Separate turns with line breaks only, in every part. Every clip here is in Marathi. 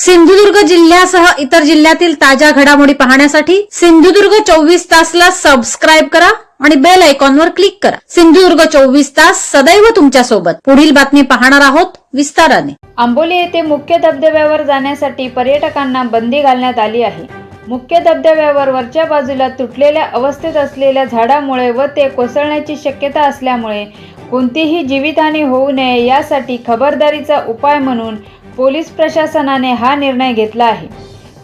सिंधुदुर्ग जिल्ह्यासह इतर जिल्ह्यातील ताज्या घडामोडी पाहण्यासाठी सिंधुदुर्ग चोवीस तासला सबस्क्राईब करा आणि बेल आयकॉनवर क्लिक करा. सिंधुदुर्ग चोवीस तास सदैव तुमच्यासोबत पुढील बातमी पाहणार आहोत विस्ताराने.
आंबोली येथे मुख्य धबधब्यावर जाण्यासाठी पर्यटकांना बंदी घालण्यात आली आहे. मुख्य धबधब्यावर वरच्या बाजूला तुटलेल्या अवस्थेत असलेल्या झाडामुळे व ते कोसळण्याची शक्यता असल्यामुळे कोणतीही जीवितहानी होऊ नये यासाठी खबरदारीचा उपाय म्हणून पोलीस प्रशासनाने हा निर्णय घेतला आहे.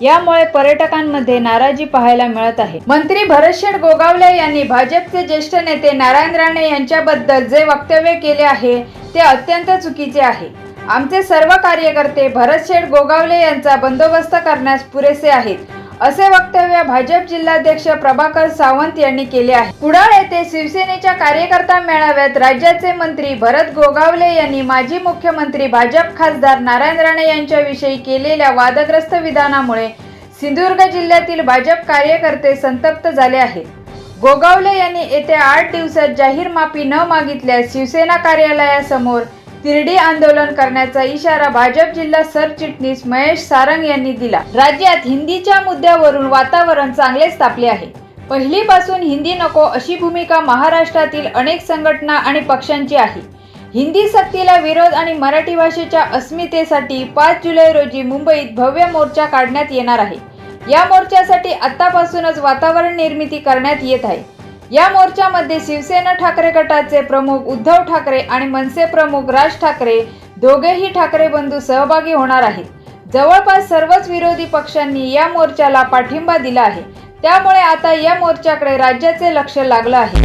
यामुळे पर्यटकांमध्ये नाराजी पाहायला मिळत आहे. मंत्री भरतशेठ गोगावले यांनी भाजपचे ज्येष्ठ नेते नारायण राणे यांच्याबद्दल जे वक्तव्य केले आहे ते अत्यंत चुकीचे आहे. आमचे सर्व कार्यकर्ते भरतशेठ गोगावले यांचा बंदोबस्त करण्यास पुरेसे आहेत. असे वक्तव्य भाजप जिल्हाध्यक्ष प्रभाकर सावंत यांनी केले आहे. कुडाळ येथे शिवसेनेच्या कार्यकर्ता मेळाव्यात राज्याचे मंत्री भरत गोगावले यांनी माजी मुख्यमंत्री भाजप खासदार नारायण राणे यांच्याविषयी केलेल्या वादग्रस्त विधानामुळे सिंधुदुर्ग जिल्ह्यातील भाजप कार्यकर्ते संतप्त झाले आहेत. गोगावले यांनी येत्या आठ दिवसात जाहीर माफी न मागितल्यास शिवसेना कार्यालयासमोर तिरडी आंदोलन करण्याचा इशारा भाजप जिल्हा सरचिटणीस महेश सारंग यांनी दिला. राज्यात हिंदीच्या मुद्द्यावरून वातावरण चांगलेच तापले आहे. पहिलीपासून हिंदी नको अशी भूमिका महाराष्ट्रातील अनेक संघटना आणि पक्षांची आहे. हिंदी सक्तीला विरोध आणि मराठी भाषेच्या अस्मितेसाठी पाच जुलै रोजी मुंबईत भव्य मोर्चा काढण्यात येणार आहे. या मोर्चासाठी आतापासूनच वातावरण निर्मिती करण्यात येत आहे. या मोर्चामध्ये शिवसेना ठाकरे गटाचे प्रमुख उद्धव ठाकरे आणि मनसे प्रमुख राज ठाकरे दोघेही ठाकरे बंधू सहभागी होणार आहेत. जवळपास सर्वच विरोधी पक्षांनी या मोर्चाला पाठिंबा दिला आहे. त्यामुळे आता या मोर्चाकडे राज्याचे लक्ष लागलं आहे.